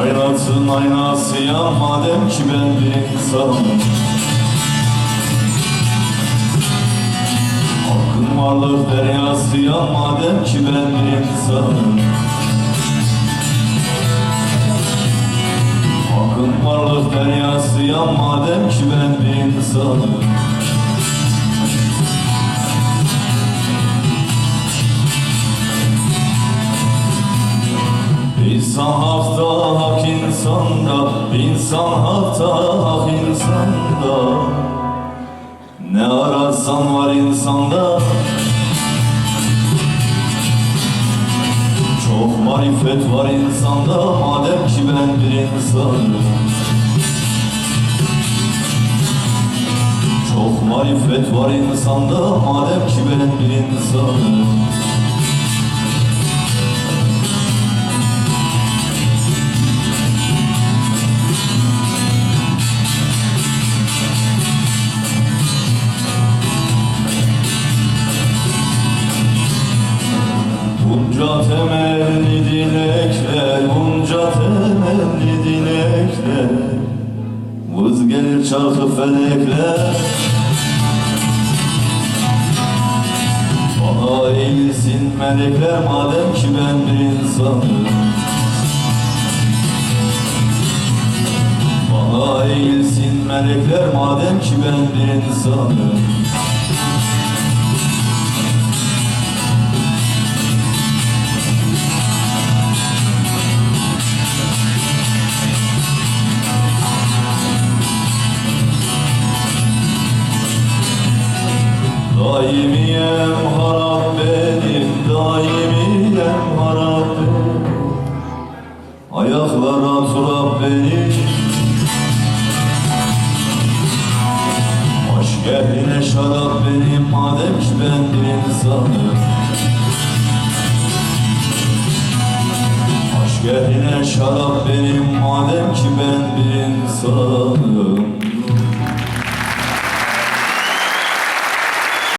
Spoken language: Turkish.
Kainatın aynası ya madem ki ben bir insanım. Hakkın varlık deryası ya madem ki ben bir insanım. Hakkın varlık deryası ya madem ki ben bir insanım İnsan hakta hak insanda İnsan hakta hak insanda. Ne ararsan var insanda. Çok marifet var insanda Madem ki ben bir insanım. Çok marifet var insanda Madem ki Bunca temelli dilekler, bunca temelli dilekler. Vız gelir çarkı felekler. Bana eğilsin melekler madem ki ben bir insanım. Bana eğilsin melekler madem ki ben bir insanım Daimiyem harap benim, daimiyem harap benim. Ayaklara turap benim ehline şarap benim, madem ben insanım. Ehline şarap benim, madem ki ben bir insanım